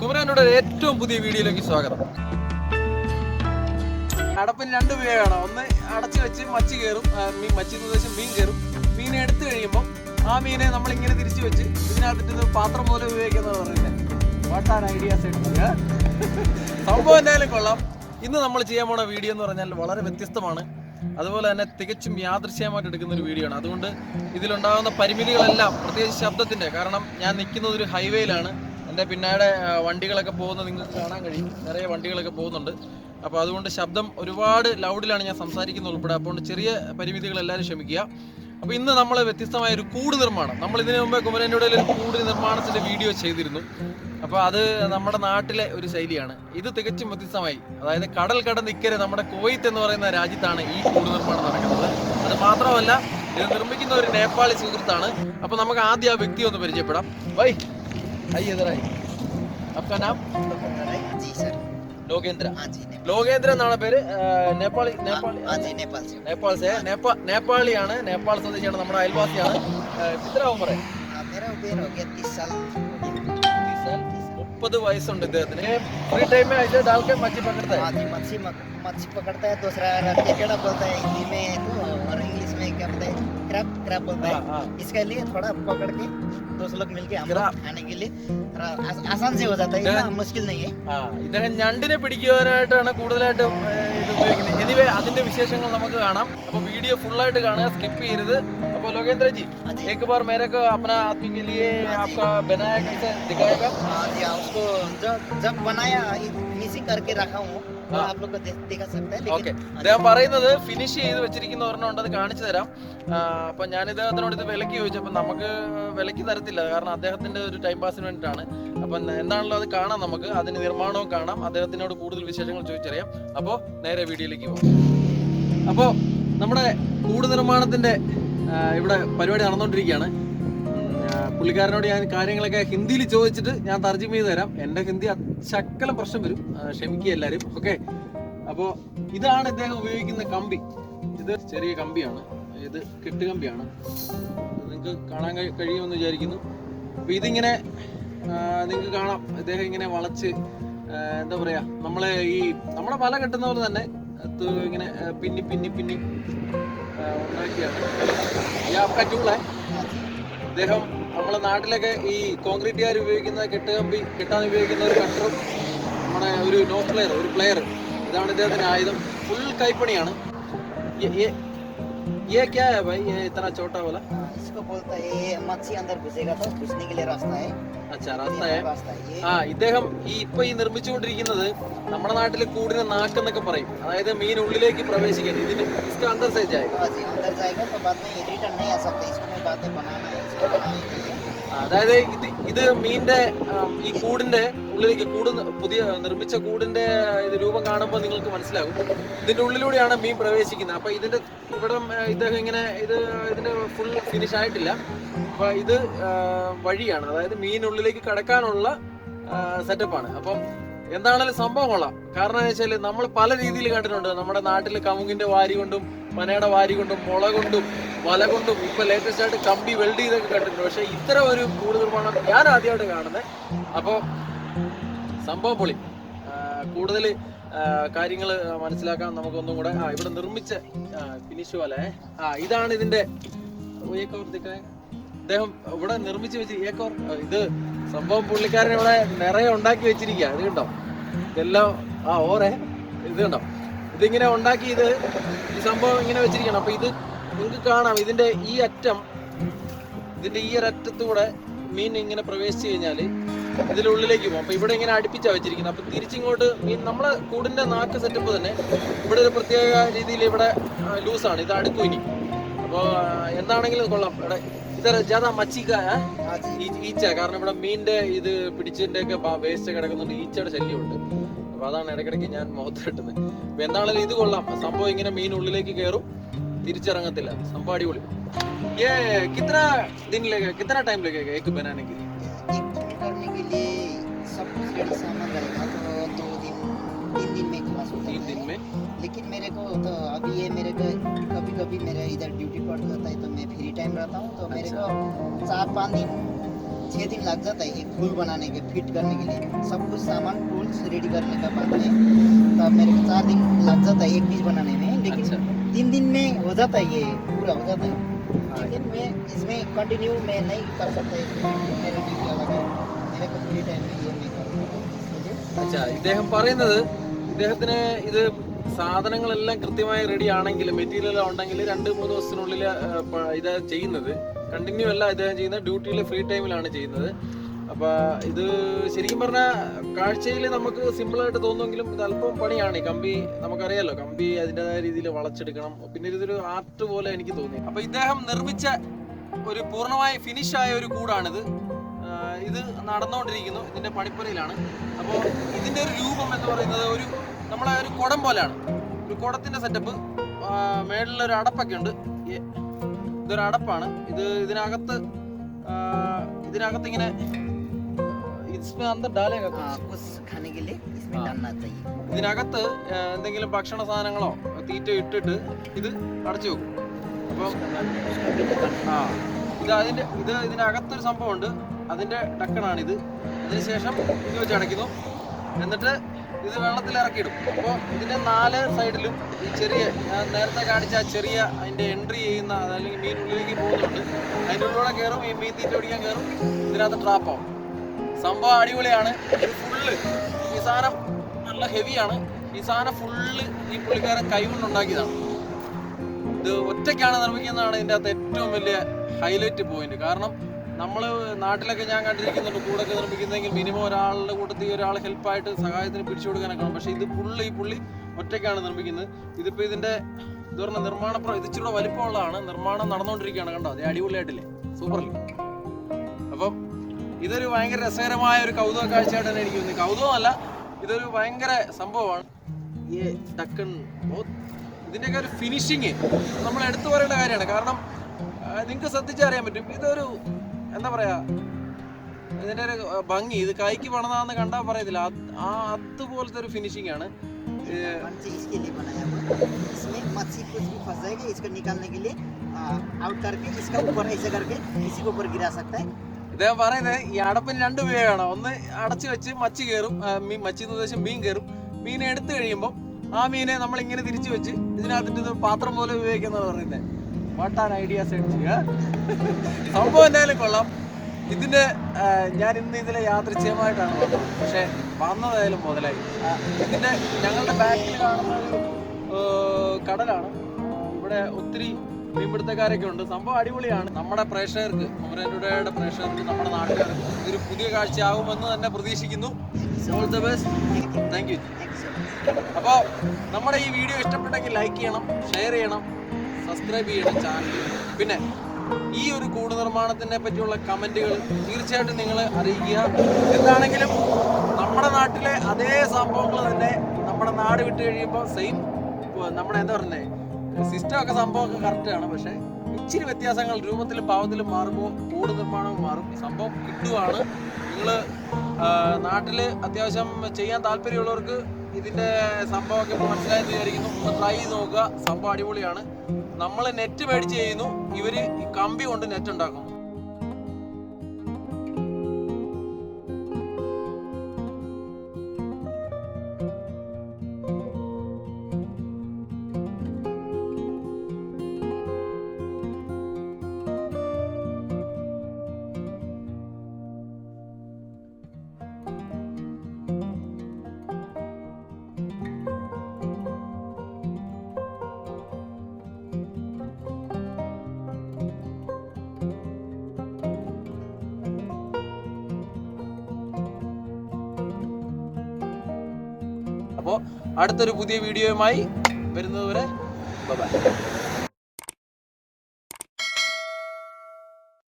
കുമരനോട് ഏറ്റവും പുതിയ വീഡിയോയിലേക്ക് സ്വാഗതം. അടപ്പിന് രണ്ട് ഉപയോഗമാണ് ഒന്ന് അടച്ചു വെച്ച് മച്ചി കയറും. മച്ചി ഉദ്ദേശം മീൻ കയറും. മീനെ എടുത്തു കഴിയുമ്പോൾ ആ മീനെ നമ്മൾ ഇങ്ങനെ തിരിച്ചു വെച്ച് ഇതിനകത്തിട്ട് പാത്രം പോലെ ഉപയോഗിക്കുന്നത് പറഞ്ഞില്ലേ വാട്ട് ആർ ഐഡിയാസ് എടുക്കുക സംഭവം എന്തായാലും കൊള്ളാം. ഇന്ന് നമ്മൾ ചെയ്യാൻ പോണ വീഡിയോ എന്ന് പറഞ്ഞാൽ വളരെ വ്യത്യസ്തമാണ്. അതുപോലെ തന്നെ തികച്ചും യാദൃശ്യമായിട്ട് എടുക്കുന്ന ഒരു വീഡിയോ ആണ്. അതുകൊണ്ട് ഇതിലുണ്ടാകുന്ന പരിമിതികളെല്ലാം പ്രത്യേകിച്ച് ശബ്ദത്തിന്റെ കാരണം ഞാൻ നിൽക്കുന്നത് ഒരു ഹൈവേയിലാണ് എന്റെ പിന്നാലെ വണ്ടികളൊക്കെ പോകുന്നത് നിങ്ങൾക്ക് കാണാൻ കഴിയും. നിറയെ വണ്ടികളൊക്കെ പോകുന്നുണ്ട്. അപ്പോൾ അതുകൊണ്ട് ശബ്ദം ഒരുപാട് ലൗഡിലാണ് ഞാൻ സംസാരിക്കുന്നത് ഉൾപ്പെടെ. അപ്പോൾ ചെറിയ പരിമിതികൾ എല്ലാവരും ക്ഷമിക്കുക. അപ്പോൾ ഇന്ന് നമ്മൾ വ്യത്യസ്തമായ ഒരു കൂട് നിർമ്മാണം. നമ്മൾ ഇതിനു മുമ്പേ കുമരന്റെ ഒരു കൂട് നിർമ്മാണത്തിന്റെ വീഡിയോ ചെയ്തിരുന്നു. അപ്പോൾ അത് നമ്മുടെ നാട്ടിലെ ഒരു ശൈലിയാണ്. ഇത് തികച്ചും വ്യത്യസ്തമായി. അതായത് കടൽ കടന്ന് ഇക്കരെ നമ്മുടെ കോയിത്ത് എന്ന് പറയുന്ന രാജ്യത്താണ് ഈ കൂട് നിർമ്മാണം നടക്കുന്നത്. അത് മാത്രമല്ല ഇത് നിർമ്മിക്കുന്ന ഒരു നേപ്പാളി സുഹൃത്താണ്. അപ്പോൾ നമുക്ക് ആദ്യം ആ വ്യക്തി ഒന്ന് പരിചയപ്പെടാം. വൈ ഐ എതിരായി അപ്പ നാം जी सर ലോകേന്ദ്ര हाँ जी नेपाल ലോകേന്ദ്ര എന്നാണ് പേര് ആ, നേപ്പാളി നേപ്പാളി हाँ जी नेपाल से നേപ്പാൾ സേ നേപ്പാ നേപ്പാളിയാണ് നേപ്പാൾ സ്വദേശിയാണ് നമ്മുടെ അയൽവാസിയാണ് ഇത്ര ഉമറെ हाँ, मेरा उबेर हो गया तीस साल മുപ്പത് വയസ്സുണ്ട് ഇദ്ദേഹത്തിന് ഫ്രീ ടൈം ऐसे डाल के मच्छी पकड़ता है हाँ जी मच्छी मक- मच्छी पकड़ता है दूसरा केकड़ा बोलता है हिंदी में तो और क्रैप क्रैप बोलता हाँ, हाँ। है इसके लिए थोड़ा पकड़ के दोस्त लोग मिलके हम Crab. लोग खाने के लिए थोड़ा आस- आसान से हो जाता है इतना मुश्किल नहीं है ആ ഇദ്ദേഹം ഞണ്ടിനെ പിടിക്കുവാനായിട്ടാണ് കൂടുതലായിട്ടും ഏ, ഇത് ഉപയോഗിക്കുന്നത് എനിവേ അതിന്റെ വിശേഷങ്ങൾ നമുക്ക് കാണാം അപ്പൊ വീഡിയോ ഫുൾ ആയിട്ട് കാണുക സ്കിപ്പ് ചെയ്യരുത് അപ്പൊ ലോകേന്ദ്ര ജി हाँ जी एक बार मेरे को अपना आदमी के लिए आपका बनाया कैसे दिखाएगा हाँ जी हाँ, उसको जब जब बनाया फिनिशिंग करके रखा हूँ അദ്ദേഹം പറയുന്നത് ഫിനിഷ് ചെയ്ത് വെച്ചിരിക്കുന്ന ഒരെണ്ണം ഉണ്ട് കാണിച്ചു തരാം. അപ്പൊ ഞാൻ ഇദ്ദേഹത്തിനോട് ഇത് വിലക്ക് ചോദിച്ചു അപ്പൊ നമുക്ക് വിലക്ക് തരത്തില്ല. കാരണം അദ്ദേഹത്തിന്റെ ഒരു ടൈം പാസിന് വേണ്ടിയിട്ടാണ്. അപ്പൊ എന്താണല്ലോ അത് കാണാം നമുക്ക്. അതിന് നിർമ്മാണവും കാണാം. അദ്ദേഹത്തിനോട് കൂടുതൽ വിശേഷങ്ങൾ ചോദിച്ചറിയാം. അപ്പോ നേരെ വീഡിയോയിലേക്ക് പോകാം. അപ്പോ നമ്മുടെ കൂട് നിർമ്മാണത്തിന്റെ ഇവിടെ പരിപാടി നടന്നുകൊണ്ടിരിക്കുകയാണ്. പുള്ളിക്കാരനോട് ഞാൻ കാര്യങ്ങളൊക്കെ ഹിന്ദിയിൽ ചോദിച്ചിട്ട് ഞാൻ തർജമ ചെയ്ത് തരാം. എന്റെ ഹിന്ദി ശക്കലം പ്രശ്നം വരും. ക്ഷമിക്കുക എല്ലാവരും. ഓക്കെ. അപ്പോൾ ഇതാണ് ഇദ്ദേഹം ഉപയോഗിക്കുന്ന കമ്പി. ഇത് ചെറിയ കമ്പിയാണ്. ഇത് കെട്ടുകമ്പിയാണ് നിങ്ങൾക്ക് കാണാൻ കഴി- കഴിയുമെന്ന് വിചാരിക്കുന്നു. അപ്പോൾ ഇതിങ്ങനെ നിങ്ങൾക്ക് കാണാം. ഇദ്ദേഹം ഇങ്ങനെ വളച്ച് എന്താ പറയാ നമ്മളെ ഈ നമ്മളെ വല കെട്ടുന്ന പോലെ തന്നെ ഇങ്ങനെ പിന്നി പിന്നി പിന്നി ഉണ്ടാക്കിയാണ്. ഈ जी ഇദ്ദേഹം നമ്മളെ നാട്ടിലൊക്കെ ഈ കോൺക്രീറ്റ് കോൺക്രീറ്റുകാർ ഉപയോഗിക്കുന്ന കെട്ടുകമ്പി കെട്ടാൻ ഉപയോഗിക്കുന്ന ഒരു കട്ടറും നമ്മുടെ ഒരു നോ പ്ലെയർ ഒരു പ്ലെയർ ഇതാണ് ഇദ്ദേഹത്തിന്റെ ആയുധം. ഫുൾ കൈപ്പണിയാണ്. ये- ये ये क्या है भाई ये इतना छोटा वाला हाँ, इसको बोलता है ये मच्छी अंदर घुसेगा तो घुसने के लिए रास्ता है अच्छा रास्ता है रास्ता है ये ആ ഇദ്ദേഹം ഈ ഇപ്പൊ ഈ നിർമ്മിച്ചുകൊണ്ടിരിക്കുന്നത് നമ്മുടെ നാട്ടിൽ കൂടിന് നാക്കെന്നൊക്കെ പറയും അതായത് മീൻ ഉള്ളിലേക്ക് പ്രവേശിക്കാൻ ഇതിന് इसके अंदर से जाएगा അതായത് ഇത് ഇത് മീനിന്റെ ഈ കൂടിന്റെ ഉള്ളിലേക്ക് കൂട് പുതിയ നിർമ്മിച്ച കൂടിന്റെ ഇത് രൂപം കാണുമ്പോൾ നിങ്ങൾക്ക് മനസ്സിലാകും. ഇതിന്റെ ഉള്ളിലൂടെയാണ് മീൻ പ്രവേശിക്കുന്നത്. അപ്പൊ ഇതിന്റെ ഇവിടെ ഇദ്ദേഹം ഇങ്ങനെ ഇത് ഇതിന്റെ ഫുൾ ഫിനിഷ് ആയിട്ടില്ല. അപ്പൊ ഇത് വഴിയാണ്. അതായത് മീനുള്ളിലേക്ക് കടക്കാനുള്ള സെറ്റപ്പാണ് അപ്പം എന്താണേലും സംഭവം കൊള്ളാം. കാരണം എന്ന് വെച്ചാൽ നമ്മൾ പല രീതിയിൽ കണ്ടിട്ടുണ്ട്. നമ്മുടെ നാട്ടിൽ കമുങ്ങിന്റെ വാരി കൊണ്ടും പനയുടെ വാരി കൊണ്ടും മുള കൊണ്ടും വല കൊണ്ടും ഇപ്പൊ ലേറ്റസ്റ്റ് ആയിട്ട് കമ്പി വെൽഡ് ചെയ്തൊക്കെ കണ്ടിട്ടുണ്ട്. പക്ഷെ ഇത്ര ഒരു കൂട് നിർമ്മാണം ഞാൻ ആദ്യമായിട്ട് കാണുന്നത് അപ്പോൾ സംഭവം പൊളി. കൂടുതൽ കാര്യങ്ങൾ മനസ്സിലാക്കാൻ നമുക്കൊന്നും കൂടെ ആ ഇവിടെ നിർമ്മിച്ച ഫിനിഷ് പോലെ. ആ ഇതാണ് ഇതിന്റെ അദ്ദേഹം ഇവിടെ നിർമ്മിച്ച് വെച്ച് ഏക്കോർ ഇത് സംഭവം പുള്ളിക്കാരൻ ഇവിടെ നിറയെ ഉണ്ടാക്കി വെച്ചിരിക്കുക ഇത് കണ്ടോ? ഇതെല്ലാം ആ ഓറേ ഇത് കണ്ടോ? ഇതിങ്ങനെ ഉണ്ടാക്കി ഇത് ഈ സംഭവം ഇങ്ങനെ വെച്ചിരിക്കണം. അപ്പൊ ഇത് നിങ്ങൾക്ക് കാണാം ഇതിന്റെ ഈ അറ്റം ഇതിന്റെ ഈ ഒരറ്റത്തൂടെ മീൻ ഇങ്ങനെ പ്രവേശിച്ചു കഴിഞ്ഞാൽ ഇതിലുള്ളിലേക്ക് പോകും. അപ്പൊ ഇവിടെ ഇങ്ങനെ അടുപ്പിച്ചാ വെച്ചിരിക്കുന്നത്. അപ്പൊ തിരിച്ചിങ്ങോട്ട് മീൻ നമ്മളെ കൂടിന്റെ നാക്ക് സെറ്റപ്പ് തന്നെ ഇവിടെ ഒരു പ്രത്യേക രീതിയിൽ ഇവിടെ ലൂസാണ്. ഇത് അടുക്കും ഇനി. അപ്പൊ എന്താണെങ്കിലും കൊള്ളാം. ഇവിടെ ഇത് ജാത മച്ചിക്ക ഈച്ച. കാരണം ഇവിടെ മീന്റെ ഇത് പിടിച്ചതിന്റെ ഒക്കെ വേസ്റ്റ് കിടക്കുന്നുണ്ട്. ഈച്ചയുടെ ശല്യമുണ്ട്. അപ്പൊ അതാണ് ഇടയ്ക്കിടയ്ക്ക് ഞാൻ മുഖത്ത് കിട്ടുന്നത് അപ്പൊ എന്താണെങ്കിലും ഇത് കൊള്ളാം. സംഭവം ഇങ്ങനെ മീൻ ഉള്ളിലേക്ക് കയറും തിരിച്ചിറങ്ങത്തില്ല സംഭവം അടിപൊളി ये कितना दिन लगेगा कितना टाइम लगेगा एक बनाने के लिए एक दिन करने के लिए सब कुछ रेडी सामान रहेगा तो दो दिन तीन दिन में क्लास होता तीन दिन है में लेकिन मेरे को तो अभी ये मेरे को कभी कभी मेरा इधर ड्यूटी पड़ जाता है तो मैं फ्री टाइम रहता हूँ तो मेरे को चार पाँच दिन छः दिन लग जाता है एक फूल बनाने के फिट करने के लिए सब कुछ सामान टूल्स रेडी करने का बाद में तब मेरे को चार दिन लग जाता है एक पीस बनाने में लेकिन अच्छा। तीन दिन में हो जाता है ये पूरा हो जाता है लेकिन मैं इसमें कंटिन्यू मैं नहीं कर सकता इसमें मेरे ड्यूटी अलग है मेरे को फ्री टाइम में ये मैं करूँगा इसलिए അച്ഛാ ഇദ്ദേഹം പറയുന്നത് ഇദ്ദേഹത്തിന് ഇത് സാധനങ്ങളെല്ലാം കൃത്യമായി റെഡി ആണെങ്കിൽ മെറ്റീരിയൽ ഉണ്ടെങ്കിൽ രണ്ട് മൂന്ന് ദിവസത്തിനുള്ളിൽ ആ, പ- ഇത് ചെയ്യുന്നത് കണ്ടിന്യൂ അല്ല ഇദ്ദേഹം ചെയ്യുന്നത് ഡ്യൂട്ടിയിൽ ഫ്രീ ടൈമിലാണ് ചെയ്യുന്നത് അപ്പൊ ഇത് ശരിക്കും പറഞ്ഞാൽ കാഴ്ചയിൽ നമുക്ക് സിമ്പിൾ ആയിട്ട് തോന്നുമെങ്കിലും ഇത് അല്പം പണിയാണ്. ഈ കമ്പി നമുക്കറിയാലോ കമ്പി അതിന്റെതായ രീതിയിൽ വളച്ചെടുക്കണം. പിന്നെ ഇതൊരു ആർട്ട് പോലെ എനിക്ക് തോന്നി. അപ്പൊ ഇദ്ദേഹം നിർമ്മിച്ച ഒരു പൂർണമായി ആയ ഒരു കൂടാണിത്. ഇത് നടന്നുകൊണ്ടിരിക്കുന്നു ഇതിന്റെ പണിപ്പുരയിലാണ്. അപ്പോൾ ഇതിന്റെ ഒരു രൂപം എന്ന് പറയുന്നത് ഒരു നമ്മളെ ഒരു കുടം പോലെയാണ്. ഒരു കുടത്തിന്റെ സെറ്റപ്പ് മേളിലൊരു അടപ്പൊക്കെ ഉണ്ട്. ഇതൊരു അടപ്പാണ്. ഇത് ഇതിനകത്ത് ഇതിനകത്ത് ഇങ്ങനെ इसमें अंदर डालेगा कुछ? हाँ, कुछ खाने के लिए इसमें हाँ। डालना चाहिए ഇതിനകത്ത് ആ, എന്തെങ്കിലും ഭക്ഷണ സാധനങ്ങളോ തീറ്റ ഇട്ടിട്ട് ഇത് അടച്ചു വെക്കും അപ്പം उसका भी ढक्कन है। ആ ഇത് അതിന്റെ ഇത് ഇതിനകത്തൊരു സംഭവമുണ്ട് അതിന്റെ ഡക്കണാണിത് അതിനുശേഷം ഇത് വെച്ച് അടയ്ക്കുന്നു എന്നിട്ട് ഇത് വെള്ളത്തിൽ ഇറക്കിയിടും അപ്പോൾ ഇതിന്റെ നാല് സൈഡിലും ഈ ചെറിയ ഞാൻ നേരത്തെ കാണിച്ച ആ ചെറിയ അതിന്റെ എൻട്രി ചെയ്യുന്ന അല്ലെങ്കിൽ മീൻ ഉള്ളിലേക്ക് പോകുന്നുണ്ട് അതിൻ്റെ ഉള്ളിലൂടെ കയറും ഈ മീൻ തീറ്റ പിടിക്കാൻ കയറും ഇതിനകത്ത് ട്രാപ്പാവും സംഭവം അടിപൊളിയാണ്. ഇത് ഫുള്ള് ഈ സാധനം നല്ല ഹെവിയാണ് ഈ സാധനം ഫുള്ള് ഈ പുള്ളിക്കാരൻ കൈകൊണ്ടുണ്ടാക്കിയതാണ് ഇത് ഒറ്റയ്ക്കാണ് നിർമ്മിക്കുന്നതാണ് ഇതിന്റെ അകത്ത് ഏറ്റവും വലിയ ഹൈലൈറ്റ് പോയിന്റ് കാരണം നമ്മൾ നാട്ടിലൊക്കെ ഞാൻ കണ്ടിരിക്കുന്നുണ്ട് കൂടൊക്കെ നിർമ്മിക്കുന്നെങ്കിൽ മിനിമം ഒരാളുടെ കൂട്ടത്തിൽ ഒരാൾ ഹെൽപ്പായിട്ട് സഹായത്തിന് പിടിച്ചു കൊടുക്കാനൊക്കെ ആണ് പക്ഷേ ഇത് പുള്ളി ഈ പുള്ളി ഒറ്റയ്ക്കാണ് നിർമ്മിക്കുന്നത്. ഇതിപ്പോൾ ഇതിന്റെ ഇത് പറഞ്ഞ നിർമ്മാണ ഇത് ഇച്ചിരി വലിപ്പമുള്ളതാണ്. നിർമ്മാണം നടന്നുകൊണ്ടിരിക്കുകയാണ് കണ്ടോ? അതേ അടിപൊളിയായിട്ടില്ലേ? സൂപ്പറല്ലേ? ഇതൊരു ഭയങ്കര രസകരമായ ഒരു കൗതുക കാഴ്ചയായിട്ട് തന്നെ എനിക്ക് തോന്നി കൗതുകമല്ല ഇതൊരു ഭയങ്കര സംഭവമാണ് ഈ ഡക്കൺ ബോത്ത് ഇതിൻ്റെയൊക്കെ ഒരു ഫിനിഷിങ് നമ്മൾ എടുത്തു പറയേണ്ട കാര്യമാണ് കാരണം നിങ്ങൾക്ക് ശ്രദ്ധിച്ചറിയാൻ പറ്റും ഇതൊരു എന്താ പറയാ ഇതിൻ്റെ ഒരു ആ, ഭംഗി ഇത് കൈക്ക് പണതാന്ന് കണ്ടാൽ പറയത്തില്ല അത് ആ അതുപോലത്തെ ഒരു ഫിനിഷിംഗ് ആണ് ഏ, ढक्कन से इसके लिए बनाया हुआ इसमें मच्छी कुछ भी फंस जाएगा इसको निकालने के लिए आउट करके इसका ऊपर ऐसे करके किसी को ऊपर गिरा सकता है ഇദ്ദേഹം പറയുന്നത് ഈ അടപ്പിന് രണ്ട് ഉപയോഗമാണ് ഒന്ന് അടച്ചു വെച്ച് മച്ചി കയറും മീൻ മച്ചി എന്ന് ഉദ്ദേശം മീൻ കയറും മീൻ എടുത്തു കഴിയുമ്പോൾ ആ മീനെ നമ്മൾ ഇങ്ങനെ തിരിച്ചു വെച്ച് ഇതിനകത്തിന്റെ ഇത് പാത്രം പോലെ ഉപയോഗിക്കുന്ന പറയുന്നത് വാട്ടാൻ ഐഡിയാസ് ചെയ്യുക സംഭവം എന്തായാലും കൊള്ളാം. ഇതിന്റെ ഞാൻ ഇന്ന് ഇതിലെ യാദൃച്ഛികമായിട്ടാണ് വന്നത്. പക്ഷെ വന്നതായാലും മുതലായി. ഇതിന്റെ ഞങ്ങളുടെ ബാക്കിൽ കാണുന്ന ഒരു കടലാണ്. ഇവിടെ ഒത്തിരി മീൻപിടുത്തക്കാരൊക്കെ ഉണ്ട്. സംഭവം അടിപൊളിയാണ്. നമ്മുടെ പ്രേക്ഷകർക്ക് അമരൻഡയുടെ പ്രേക്ഷകർക്ക് നമ്മുടെ നാട്ടുകാർക്ക് ഇതൊരു പുതിയ കാഴ്ചയാകുമെന്ന് തന്നെ പ്രതീക്ഷിക്കുന്നു. All the best thank you അപ്പോൾ നമ്മുടെ ഈ വീഡിയോ ഇഷ്ടപ്പെട്ടെങ്കിൽ ലൈക്ക് ചെയ്യണം ഷെയർ ചെയ്യണം സബ്സ്ക്രൈബ് ചെയ്യണം ചാനൽ പിന്നെ ഈ ഒരു കൂട് നിർമ്മാണത്തിനെ പറ്റിയുള്ള കമന്റുകൾ തീർച്ചയായിട്ടും നിങ്ങൾ അറിയിക്കുക. എന്താണെങ്കിലും നമ്മുടെ നാട്ടിലെ അതേ സംഭവങ്ങൾ തന്നെ നമ്മുടെ നാട് വിട്ട് കഴിയുമ്പോൾ സെയിം നമ്മുടെ എന്താ പറയുന്നത് സിസ്റ്റം ഒക്കെ സംഭവമൊക്കെ ആണ് പക്ഷേ ഇച്ചിരി വ്യത്യാസങ്ങൾ രൂപത്തിലും ഭാവത്തിലും മാറുമ്പോൾ കൂട് നിർമ്മാണവും മാറും. സംഭവം കിട്ടുവാണ്. നിങ്ങൾ നാട്ടിൽ അത്യാവശ്യം ചെയ്യാൻ താല്പര്യമുള്ളവർക്ക് ഇതിന്റെ സംഭവമൊക്കെ മനസ്സിലായി വിചാരിക്കുന്നു. ഒന്ന് ട്രൈ ചെയ്ത് നോക്കുക. സംഭവം അടിപൊളിയാണ്. നമ്മൾ നെറ്റ് മേടിച്ച് ചെയ്യുന്നു. ഇവർ കമ്പി കൊണ്ട് നെറ്റ് ഉണ്ടാക്കുന്നു. അപ്പോൾ അടുത്തൊരു പുതിയ വീഡിയോയുമായി വരുന്നതുവരെ ബൈ